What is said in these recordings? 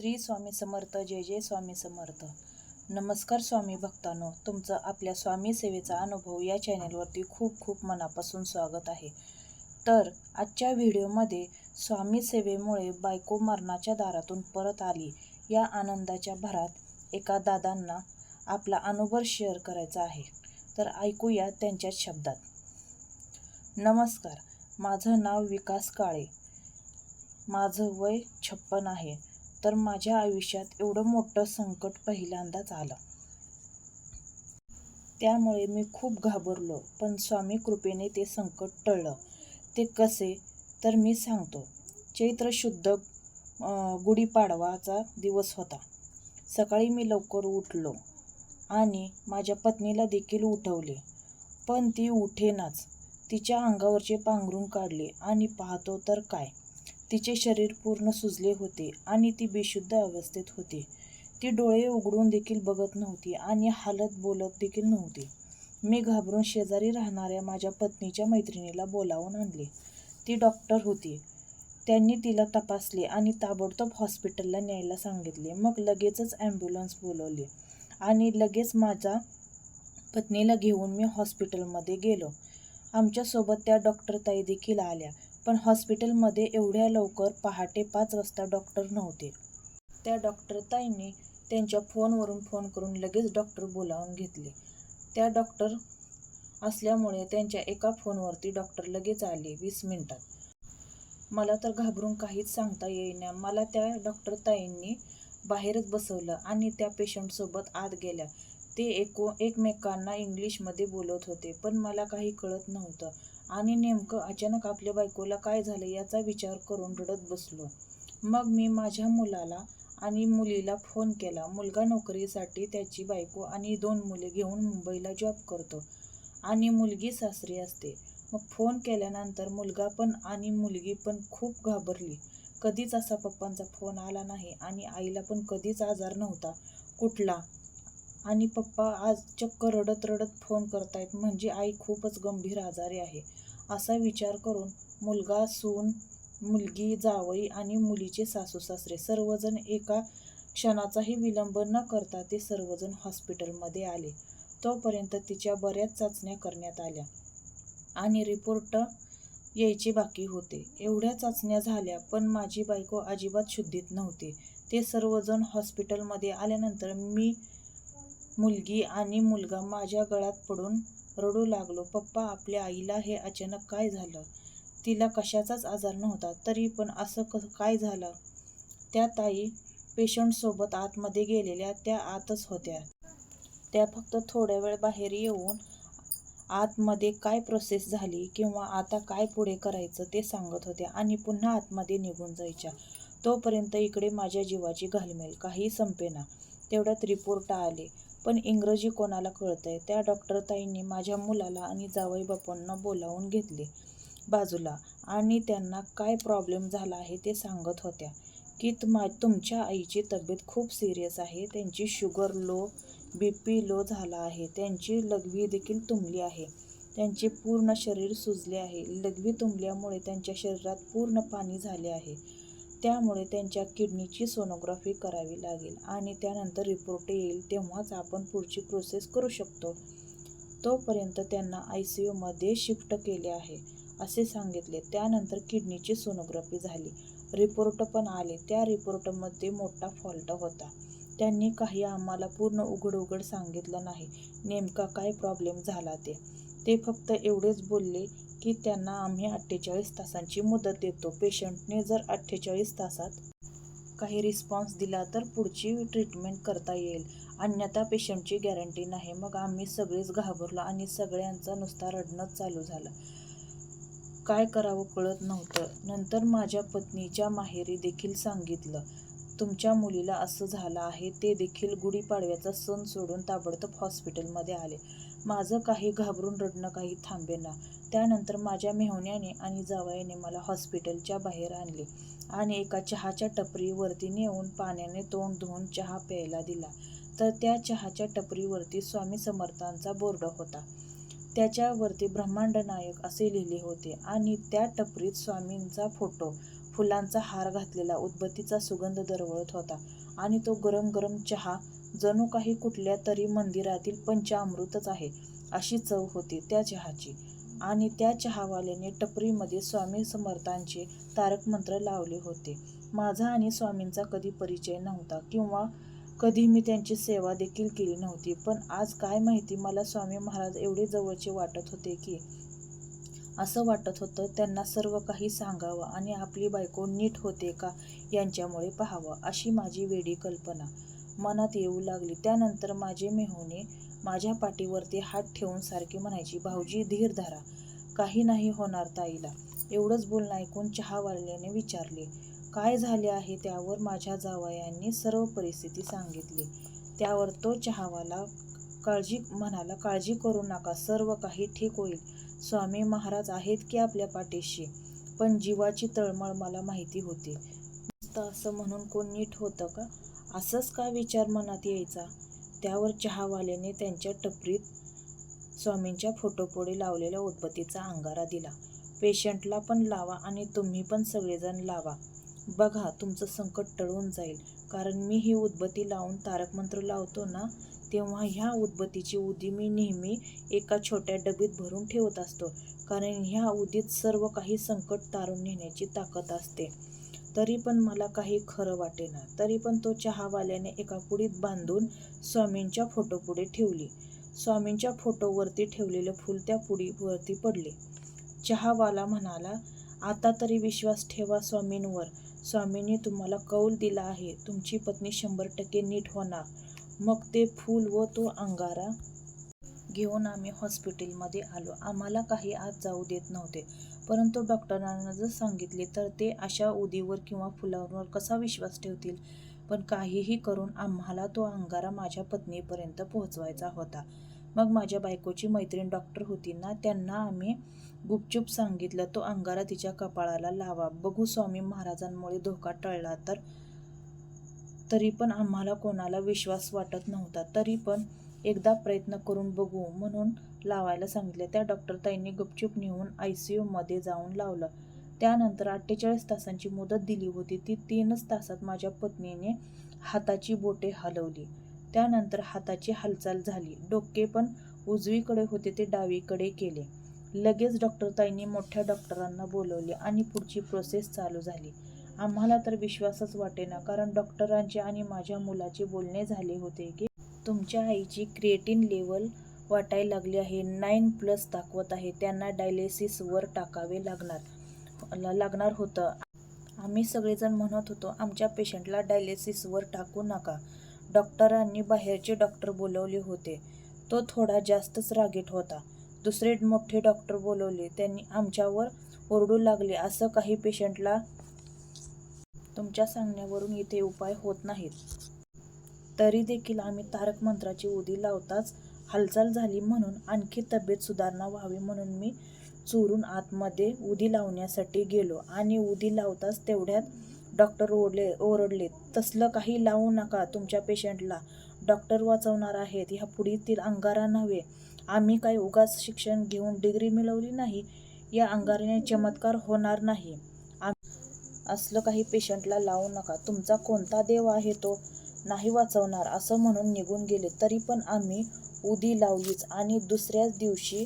श्री स्वामी समर्थ जय जय स्वामी समर्थ. नमस्कार स्वामी भक्तांनो तुमचं आपल्या स्वामी सेवेचा अनुभव या चॅनलवरती खूप खूप मनापासून स्वागत आहे. तर आजच्या व्हिडिओमध्ये स्वामी सेवेमुळे बायको मरणाच्या दारातून परत आली. या आनंदाच्या भरात एका दादांना आपला अनुभव शेअर करायचा आहे. तर ऐकूया त्यांच्याच शब्दात. नमस्कार माझं नाव विकास काळे. माझं वय छप्पन आहे. तर माझ्या आयुष्यात एवढं मोठं संकट पहिल्यांदाच आलं. त्यामुळे मी खूप घाबरलो पण स्वामी कृपेने ते संकट टळलं. ते कसे? तर मी सांगतो. चैत्र शुद्ध गुढीपाडवाचा दिवस होता. सकाळी मी लवकर उठलो आणि माझ्या पत्नीला देखील उठवले पण ती उठेनाच. तिच्या अंगावरचे पांघरून काढले आणि पाहतो तर काय? तिचे शरीर पूर्ण सुजले होते आणि ती बेशुद्ध अवस्थेत होती. ती डोळे उघडून देखील बघत नव्हती आणि हालत बोलत देखील नव्हती. मी घाबरून शेजारी राहणाऱ्या माझ्या पत्नीच्या मैत्रिणीला बोलावून आणले. ती डॉक्टर होती. त्यांनी तिला तपासले आणि ताबडतोब हॉस्पिटलला न्यायला सांगितले. मग लगेचच ॲम्ब्युलन्स बोलवली आणि लगेच माझा पत्नीला घेऊन मी हॉस्पिटलमध्ये गेलो. आमच्यासोबत त्या डॉक्टर ताई देखील आल्या. पण हॉस्पिटलमध्ये एवढ्या लवकर पहाटे पाच वाजता डॉक्टर नव्हते. त्या डॉक्टरताईंनी त्यांच्या फोनवरून फोन करून लगेच डॉक्टर बोलावून घेतले. त्या डॉक्टर असल्यामुळे त्यांच्या एका फोनवरती डॉक्टर लगेच आले वीस मिनिटात. मला तर घाबरून काहीच सांगता येईना. मला त्या डॉक्टरताईंनी बाहेरच बसवलं आणि त्या पेशंटसोबत आत गेल्या. ते एको एकमेकांना इंग्लिशमध्ये बोलत होते पण मला काही कळत नव्हतं. आणि नेमकं अचानक आपल्या बायकोला काय झालं याचा विचार करून रडत बसलो. मग मी माझ्या मुलाला आणि मुलीला फोन केला. मुलगा नोकरीसाठी त्याची बायको आणि दोन मुले घेऊन मुंबईला जॉब करतो आणि मुलगी सासरी असते. मग फोन केल्यानंतर मुलगा पण आणि मुलगी पण खूप घाबरली. कधीच असा पप्पांचा फोन आला नाही आणि आईला पण कधीच आजार नव्हता. कुठला? आणि पप्पा आज चक्क रडत रडत फोन करतायत म्हणजे आई खूपच गंभीर आजारी आहे. असा विचार करून मुलगा सून मुलगी जावई आणि मुलीचे सासू सासरे सर्वजण एका क्षणाचाही विलंब न करता ते सर्वजण हॉस्पिटलमध्ये आले. तोपर्यंत तिच्या बऱ्याच चाचण्या करण्यात आल्या आणि रिपोर्ट यायचे बाकी होते. एवढ्या चाचण्या झाल्या पण माझी बायको अजिबात शुद्धीत नव्हती. ते सर्वजण हॉस्पिटलमध्ये आल्यानंतर मी मुलगी आणि मुलगा माझ्या गळ्यात पडून रडू लागलो. पप्पा आपल्या आईला हे अचानक काय झालं? तिला कशाचाच आजार नव्हता तरी पण असं क काय झालं? त्या ताई पेशंटसोबत आतमध्ये गेलेल्या त्या आतच होत्या. त्या फक्त थोड्या वेळ बाहेर येऊन आतमध्ये काय प्रोसेस झाली किंवा आता काय पुढे करायचं ते सांगत होत्या आणि पुन्हा आतमध्ये निघून जायच्या. तोपर्यंत इकडे माझ्या जीवाची घालमेल काही संपेना. तेवढ्यात रिपोर्ट आले. पण इंग्रजी कोणाला कळतंय? त्या डॉक्टरताईंनी माझ्या मुलाला आणि जावई बापांना बोलावून घेतले बाजूला आणि त्यांना काय प्रॉब्लेम झाला आहे ते सांगत होत्या की तुमा तुमच्या आईची तब्येत खूप सिरियस आहे त्यांची sugar low B P low झाला आहे त्यांची लघवी देखील तुंबली आहे त्यांचे पूर्ण शरीर सुजले आहे लघवी तुंबल्यामुळे त्यांच्या शरीरात पूर्ण पाणी झाले आहे. त्यामुळे त्यांच्या किडनीची सोनोग्राफी करावी लागेल आणि त्यानंतर रिपोर्ट येईल तेव्हाच आपण पुढची प्रोसेस करू शकतो. तोपर्यंत त्यांना आय सी यूमध्ये शिफ्ट केले आहे असे सांगितले. त्यानंतर किडनीची सोनोग्राफी झाली. रिपोर्ट पण आले. त्या रिपोर्टमध्ये मोठा फॉल्ट होता. त्यांनी काही आम्हाला पूर्ण उघड उघड सांगितलं नाही. नेमका काय प्रॉब्लेम झाला ते? ते फक्त एवढेच बोलले की त्यांना आम्ही अठ्ठेचाळीस तासांची मुदत देतो. पेशंटने जर अठ्ठेचाळीस तासात काही रिस्पॉन्स दिला तर पुढची ट्रीटमेंट करता येईल. अन्यथा पेशंटची गॅरंटी नाही. मग आम्ही सगळेच घाबरलो आणि सगळ्यांचा नुसता रडणंच चालू झालं. काय करावं कळत नव्हतं. नंतर माझ्या पत्नीच्या माहेरी देखील सांगितलं. तुमच्या मुलीला असं झालं आहे ते देखील गुढीपाडव्याचा सण सोडून ताबडतोब हॉस्पिटलमध्ये आले. माझं काही घाबरून रडणं काही थांबेना त्यानंतर माझ्या मेहुण्याने आणि जावयाने मला हॉस्पिटलच्या बाहेर आणले आणि एका चहाच्या टपरीवरती नेऊन पाण्याने तोंड धुवून चहा प्यायला दिला. तर त्या चहाच्या टपरीवरती स्वामी समर्थांचा बोर्ड होता. त्याच्यावरती ब्रह्मांड नायक असे लिहिले होते आणि त्या टपरीत स्वामींचा फोटो फुलांचा हार घातलेला उदबत्तीचा सुगंध दरवळत होता. आणि तो गरम गरम चहा जणू काही कुठल्या तरी मंदिरातील पंचामृतच आहे अशी चव होती त्या चहाची. आणि त्या चहावाल्याने टपरीमध्ये स्वामी समर्थांचे तारक मंत्र लावले होते. माझा आणि स्वामींचा कधी परिचय नव्हता किंवा कधी मी त्यांची सेवा देखील केली नव्हती. पण आज काय माहिती मला स्वामी महाराज एवढे जवळचे वाटत होते की असं वाटत होतं त्यांना सर्व काही सांगावं आणि आपली बायको नीट होते का यांच्यामुळे पाहावं अशी माझी वेडी कल्पना. मनात येऊ लागली. त्यानंतर माझे मेहुणे माझ्या पाठीवरती हात ठेवून सारखे म्हणायची भाऊजी धीर धरा. काही नाही होणार ताईला. एवढंच बोलणं ऐकून चहावाल्याने विचारले काय झाले आहे त्यावर माझ्या जावयांनी सर्व परिस्थिती सांगितली. त्यावर तो चहावाला काळजी म्हणाला काळजी करू नका सर्व काही ठीक होईल. स्वामी महाराज आहेत की आपल्या पाठीशी. पण जीवाची तळमळ मला माहिती होती. नुसतं असं म्हणून कोण नीट होतं का? असंच का विचार मनात यायचा? त्यावर चहावाल्याने त्यांच्या टपरीत स्वामींच्या फोटोपुढे लावलेल्या उत्पत्तीचा अंगारा दिला. पेशंटला पण लावा आणि तुम्ही पण सगळेजण लावा. बघा तुमचं संकट टळून जाईल. कारण मी ही उदबत्ती लावून तारकमंत्र लावतो ना तेव्हा ह्या उदबत्तीची उदी मी नेहमी एका छोट्या डबीत भरून ठेवत असतो कारण ह्या उदीत सर्व काही संकट तारून नेण्याची ताकद असते. तरी पण मला काही खरं वाटेना तरी पण तो चहावाल्याने एका पुडीत बांधून स्वामींच्या फोटोपुढे ठेवली. स्वामींच्या फोटोवरती ठेवलेलं फूल त्या पुडीवरती पडले. चहावाला म्हणाला आता तरी विश्वास ठेवा स्वामींवर. स्वामींनी तुम्हाला कौल दिला आहे. तुमची पत्नी शंभर टक्के नीट होणार. मग ते फूल व तो अंगारा घेऊन आम्ही हॉस्पिटलमध्ये आलो. आम्हाला काही आत जाऊ देत नव्हते. परंतु डॉक्टरांना जर सांगितले तर ते अशा उदीवर किंवा फुलांवर कसा विश्वास ठेवतील? पण काहीही करून आम्हाला तो अंगारा माझ्या पत्नीपर्यंत पोहोचवायचा होता. मग माझ्या बायकोची मैत्रीण डॉक्टर होती ना त्यांना आम्ही गुपचूप सांगितलं तो अंगारा तिच्या कपाळाला लावा. बघू स्वामी महाराजांमुळे धोका टळला तर? तरी पण आम्हाला कोणाला विश्वास वाटत नव्हता. तरी पण एकदा प्रयत्न करून बघू म्हणून लावायला सांगितले. त्या डॉक्टर ताईंनी गुपचूप नेऊन आय सी यूमध्ये जाऊन लावलं. त्यानंतर अठ्ठेचाळीस तासांची मुदत दिली होती. ती तीनच तासात माझ्या पत्नीने हाताची बोटे हलवली. त्यानंतर हाताची हालचाल झाली. डोके पण उजवीकडे होते ते डावीकडे केले. लगेच डॉक्टर ताईंनी मोठ्या डॉक्टरांना बोलवले आणि पुढची प्रोसेस चालू झाली. आम्हाला तर विश्वासच वाटेना कारण डॉक्टरांचे आणि माझ्या मुलाचे बोलणे झाले होते की तुमच्या आईची क्रिएटिन लेवल वाटायला लागली आहे नाईन प्लस दाखवत आहे त्यांना डायलिसिसवर टाकावे लागणार लागणार होतं. आम्ही सगळेजण म्हणत होतो आमच्या पेशंटला डायलिसिसवर टाकू नका. डॉक्टरांनी बाहेरचे डॉक्टर बोलवले होते. तो थोडा जास्तच रागीट होता. दुसरे मोठे डॉक्टर बोलवले त्यांनी आमच्यावर ओरडू लागले असं काही पेशंटला तुमच्या सांगण्यावरून इथे उपाय होत नाहीत. तरी देखील आम्ही तारक मंत्राची उदी लावताच हालचाल झाली म्हणून आणखी तब्येत सुधारणा व्हावी म्हणून मी चोरून आतमध्ये उदी लावण्यासाठी गेलो. आणि उदी लावताच तेवढ्यात डॉक्टर ओरडले ओरडले तसलं काही लावू नका तुमच्या पेशंटला. डॉक्टर वाचवणार आहेत. ह्या पुढील अंगारा नव्हे. आम्ही काही उगाच शिक्षण घेऊन डिग्री मिळवली नाही. या अंगाराने चमत्कार होणार नाही. असलं काही पेशंटला लावू नका. तुमचा कोणता देव आहे तो नाही वाचवणार असं म्हणून निघून गेले. तरी पण आम्ही उदी लावलीच आणि दुसऱ्याच दिवशी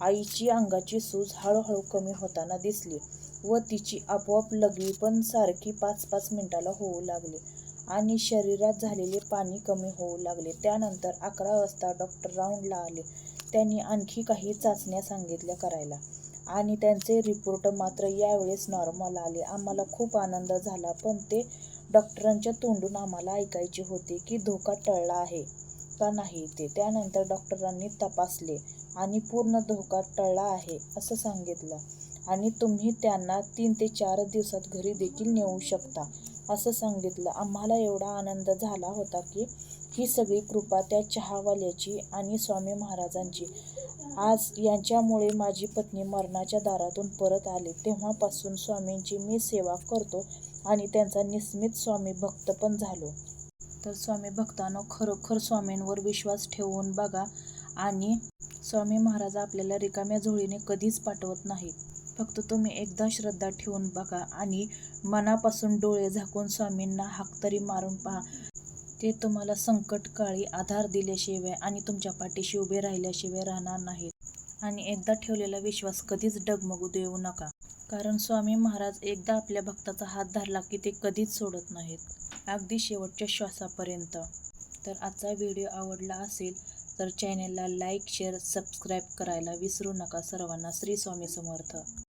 आईची अंगाची सूज हळूहळू कमी होताना दिसली व तिची आपोआप लगवी पण सारखी पाच पाच मिनिटाला होऊ लागली आणि शरीरात झालेले पाणी कमी होऊ लागले. त्यानंतर अकरा वाजता डॉक्टर राऊंडला आले. त्यांनी आणखी काही चाचण्या सांगितल्या करायला. आणि त्यांचे रिपोर्ट मात्र यावेळेस नॉर्मल आले. आम्हाला खूप आनंद झाला पण ते डॉक्टरांच्या तोंडून आम्हाला ऐकायचे होते की धोका टळला आहे का नाही ते. त्यानंतर डॉक्टरांनी तपासले आणि पूर्ण धोका टळला आहे असं सांगितलं. आणि तुम्ही त्यांना तीन ते चार दिवसात घरी देखील नेऊ शकता असं सांगितलं. आम्हाला एवढा आनंद झाला होता की ही सगळी कृपा त्या चहावाल्याची आणि स्वामी महाराजांची. आज यांच्यामुळे माझी पत्नी मरणाच्या दारातून परत आली. तेव्हापासून स्वामींची मी सेवा करतो आणि त्यांचा निस्मित स्वामी भक्त पण झालो. तर स्वामी भक्तांनो खरोखर स्वामींवर विश्वास ठेवून बघा आणि स्वामी महाराज आपल्याला रिकाम्या झोळीने कधीच पाठवत नाहीत. फक्त तुम्ही एकदा श्रद्धा ठेवून बघा आणि मनापासून डोळे झाकून स्वामींना हाक तरी मारून पहा. ते तुम्हाला संकटकाळी आधार दिल्याशिवाय आणि तुमच्या पाठीशी उभे राहिल्याशिवाय राहणार नाहीत. आणि एकदा ठेवलेला विश्वास कधीच डगमगू देऊ नका. कारण स्वामी महाराज एकदा आपल्या भक्ताचा हात धरला की ते कधीच सोडत नाहीत. अगदी शेवटच्या श्वासापर्यंत. तर आजचा व्हिडिओ आवडला असेल तर चॅनलला लाईक शेअर सबस्क्राईब करायला विसरू नका. सर्वांना श्री स्वामी समर्थ.